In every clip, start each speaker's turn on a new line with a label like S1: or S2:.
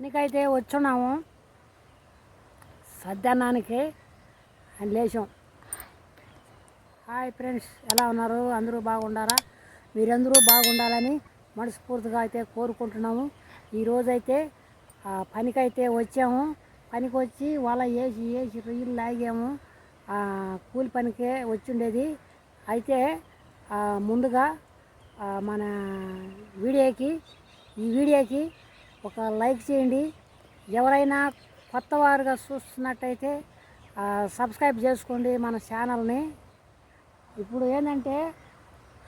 S1: పనికైతే వచ్చున్నాము. సద్దన్నానికి అని లేచాం. Hi friends ఎలా ఉన్నారు? అందరూ బాగుండారా? మీరందరూ బాగుండాలని మనస్ఫూర్తిగా అయితే కోరుకుంటున్నాము. ఈరోజైతే పనికైతే వచ్చాము. పనికి వచ్చి వల వేసి వేసి రొయ్యలు లాగాము. కూలి పనికే వచ్చిండేది. అయితే ముందుగా మన వీడియోకి ఈ వీడియోకి ఒక లైక్ చేయండి. ఎవరైనా కొత్త వారుగా చూస్తున్నట్టయితే సబ్స్క్రైబ్ చేసుకోండి మన ఛానల్ని. ఇప్పుడు ఏంటంటే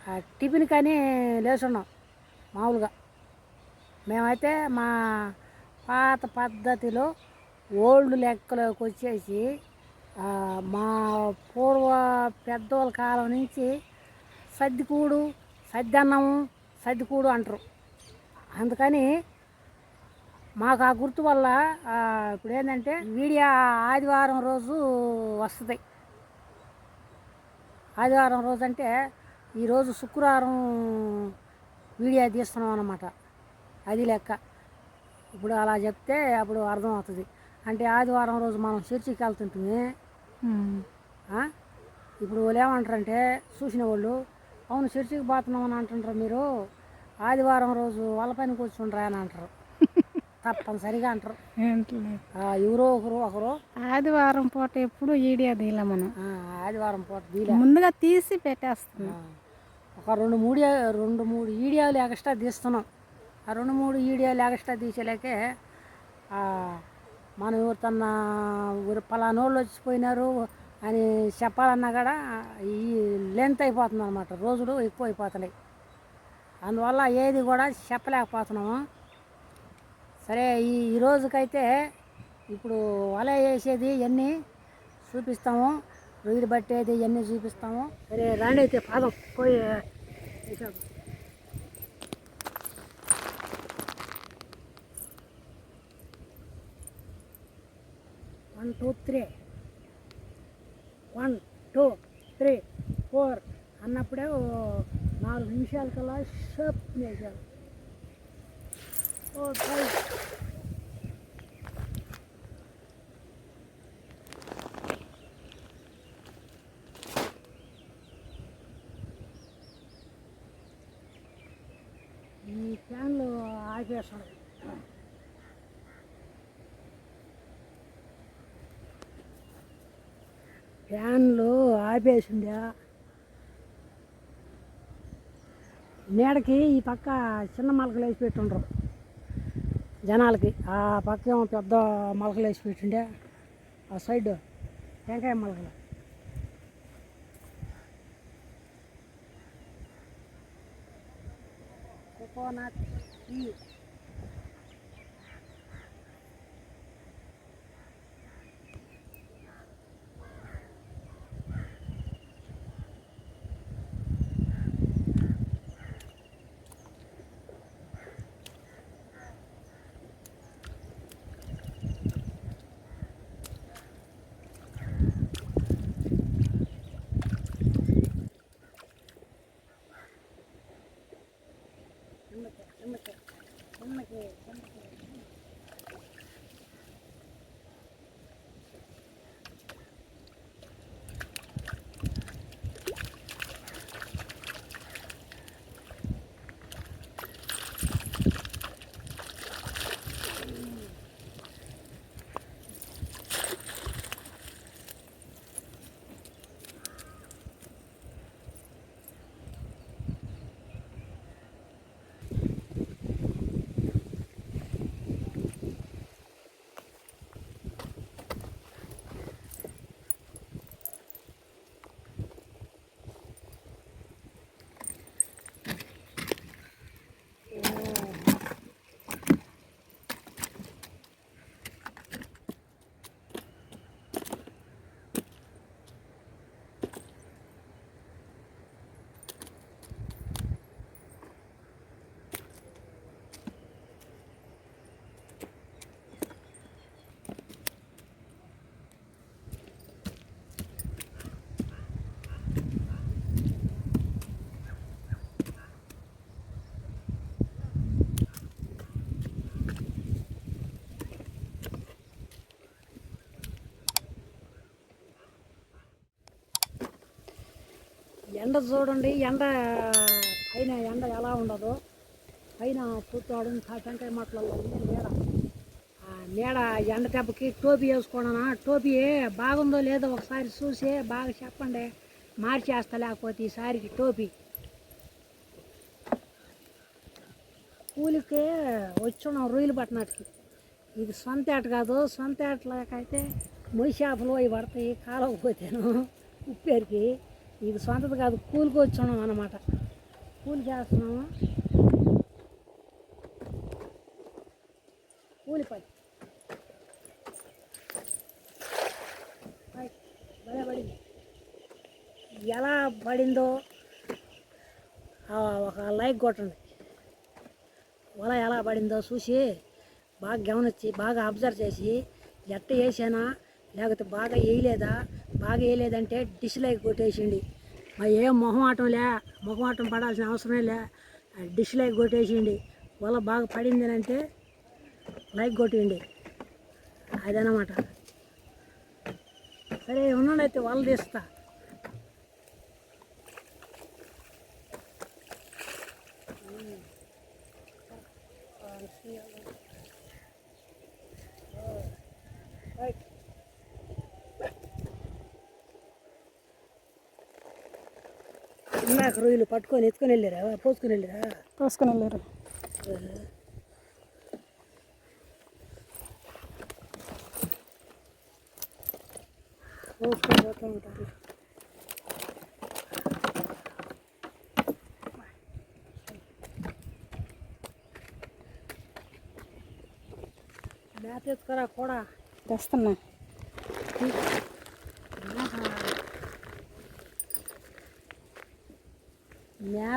S1: ఆ, టిఫిన్ కానీ లేచున్నాం మామూలుగా. మేమైతే మా పాత పద్ధతిలో ఓల్డ్ లెక్కలోకి వచ్చేసి మా పూర్వ పెద్దోళ్ళ కాలం నుంచి సర్దికూడు సద్దన్నము సర్దికూడు అంటారు. అందుకని మాకు ఆ గుర్తు వల్ల ఇప్పుడు ఏంటంటే వీడియో ఆదివారం రోజు వస్తుంది. ఆదివారం రోజు అంటే ఈరోజు శుక్రవారం వీడియో తీస్తున్నాం అన్నమాట. అది లెక్క. ఇప్పుడు అలా చెప్తే అప్పుడు అర్థం అవుతుంది అంటే ఆదివారం రోజు మనం చర్చికి వెళ్తుంటుంది? ఇప్పుడు వాళ్ళు ఏమంటారంటే చూసిన వాళ్ళు అవును చర్చికి పోతున్నాం అని అంటుంటారు మీరు. ఆదివారం రోజు వాళ్ళ పనికి కూర్చుండ్రా అని అంటారు. తప్పనిసరిగా అంటారు. ఎవరో ఒకరు ఒకరు.
S2: ఆదివారం పూట ఎప్పుడు ఈడియా తీయలే మనం.
S1: ఆదివారం పూట దీలే
S2: ముందుగా తీసి పెట్టేస్తున్నాం.
S1: ఒక రెండు మూడు రెండు మూడు ఈడియాలు ఎక్స్ట్రా తీస్తున్నాం. ఆ రెండు మూడు ఈడియాలు ఎక్స్ట్రా తీసేలేకే మనం ఎవరితన్నా ఊరు పలానోళ్ళు వచ్చిపోయినారు అని చెప్పాలన్నా కూడా ఈ లెంత్ అయిపోతుంది అనమాట రోజులు ఎక్కువ అయిపోతున్నాయి అందువల్ల ఏది కూడా చెప్పలేకపోతున్నాము. సరే ఈ ఈ రోజుకైతే ఇప్పుడు వల వేసేది ఇవన్నీ చూపిస్తాము. రొయ్యలు పట్టేది ఇవన్నీ చూపిస్తాము. సరే రాణి అయితే పాదం పోయి వేసాము. One two three. One two three four అన్నప్పుడే నాలుగు నిమిషాల కల్లా వేసాను ఈ ఫ్యాన్లు ఆపేస్తాడు ఫ్యాన్లు ఆపేసిండే నీడకి ఈ పక్క చిన్న మొలకలు వేసి పెట్టుండ్రు. జనాలకి ఆ పక్క పెద్ద మొలకలు వేసి పెట్టిండే. ఆ సైడ్ టెంకాయ మొలకలు. Coconut tea. ఎండ చూడండి ఎండ పైన ఎండ ఎలా ఉండదో. పైన పుట్టాడు టెంకాయ మట్లలో నీడ ఆ నీడ ఎండ దెబ్బకి టోపీ వేసుకోనా టోపీ బాగుందో లేదో ఒకసారి చూసి బాగా చెప్పండి. మార్చేస్తా లేకపోతే ఈసారికి టోపీ. కూలికి వచ్చున్నాం రొయ్యలు పట్టినట్టుకి ఇది సొంత ఏట కాదు సొంత ఏటలకైతే మొయ్యి చేపలు అవి పడతాయి కాలకపోతేను ఉప్పేరికి. ఇది సొంతది కాదు కూలికి వచ్చున్నాం అన్నమాట. కూలి చేస్తున్నాము కూలి పని. భలే పడింది. ఎలా పడిందో ఒక లైక్ కొట్టండి. వల ఎలా పడిందో చూసి బాగా గమనించి బాగా అబ్జర్వ్ చేసి ఎట్ట వేసానా లేకపోతే బాగా వేయలేదా బాగా వేయలేదంటే డిష్లైక్ కొట్టేసిండి. మరి ఏం మొహమాటం లే మొహమాటం పడాల్సిన అవసరమే లే డిష్లైక్ కొట్టేసిండి. వల బాగా పడింది అంటే లైక్ కొట్టిండి. అదనమాట సరే ఉన్నాడైతే వల తీస్తా. రైట్ ఇందాక రొయ్యలు పట్టుకొని ఎత్తుకొని వెళ్ళారా? పోసుకొని వెళ్ళారా?
S2: పోసుకొని వెళ్ళారు.
S1: పోసుకొని పోతూ ఉంటారు. మేత ఎత్తుకరా కూడా
S2: తెస్తున్నా.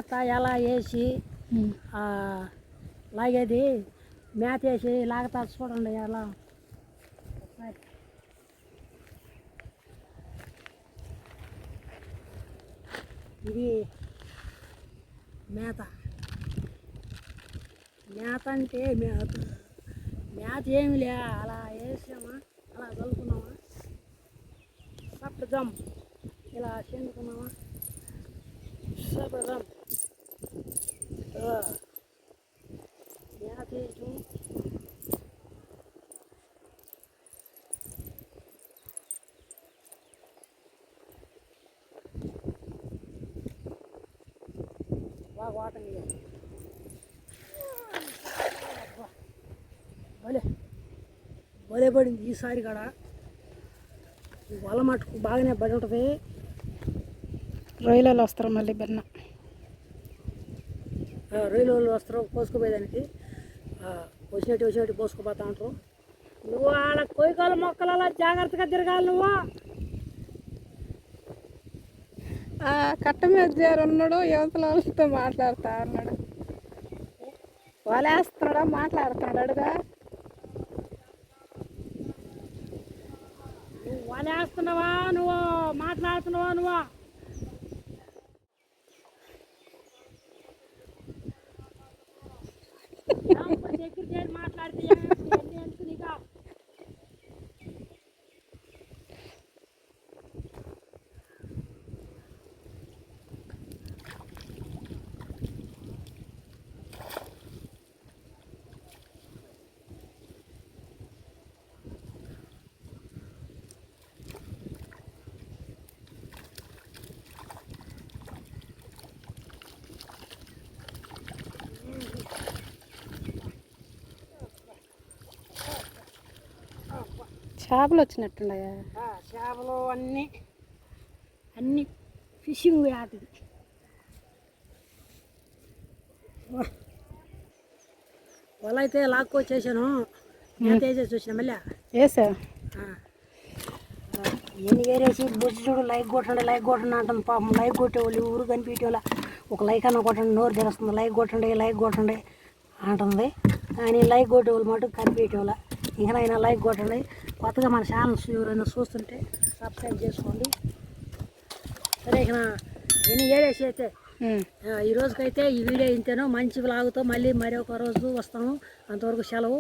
S1: మేత ఎలా వేసి లాగేది మేత వేసి లాగుతా చూడండి ఎలా. ఇది మేత. మేత అంటే మేత. మేత ఏమి లే అలా వేసామా అలా చల్లుకున్నామా. సప్తగం ఇలా చెందుకున్నామా సప్తగం మేత బాగా వాటర్ భలే భలే పడింది ఈసారి కాడ. వల మటుకు బాగానే పడి ఉంటుంది
S2: రొయ్యలలో వస్తారు మళ్ళీ బెన్న.
S1: రొయ్యలు వాళ్ళు వస్తారు పోసుకుపోయేదానికి ఆ, వచ్చినట్టు వచ్చినట్టు పోసుకుపోతా ఉంటారు. నువ్వు ఆడ కొయ్యకాల మొక్కలు అలా జాగ్రత్తగా తిరగాలి నువ్వు.
S2: ఆ కట్ట మీద ఉన్నాడు యువతల వాళ్ళతో మాట్లాడుతా ఉన్నాడు. వలేస్తున్నాడా మాట్లాడుతున్నాడు అడుగా.
S1: నువ్వు వలేస్తున్నావా నువ్వు మాట్లాడుతున్నావా నువ్వు?
S2: చేపలు వచ్చినట్టున్నాయా?
S1: చేపలు అన్నీ అన్ని ఫిషింగ్ యాటిది వల అయితే లాక్కొచ్చేసాను ఎంత వేసేసి వచ్చిన మళ్ళీ?
S2: వేసా?
S1: ఎన్ని వేరేసి బుజ్జి చూడు లైక్ కొట్టండి లైక్ కొట్టండి అంటుంది పాపం. లైక్ కొట్టేవాళ్ళు ఊరు కనిపించేవాళ్ళ ఒక లైక్ అన్న కొట్టండి నోరు తెరుస్తుంది. లైక్ కొట్టండి లైక్ కొట్టండి అంటుంది. కానీ లైక్ కొట్టేవాళ్ళు మటుకు కనిపించేవాళ్ళ ఇంకా లైక్ కొట్టండి. కొత్తగా మన ఛానల్స్ ఎవరైనా చూస్తుంటే సబ్స్క్రైబ్ చేసుకోండి. సరే ఇక ఎన్ని ఏడేసి అయితే ఈ రోజుకైతే ఈ వీడియో ఇంతేనో. మంచి లాగుతో మళ్ళీ మరి ఒక రోజు వస్తాము. అంతవరకు సెలవు.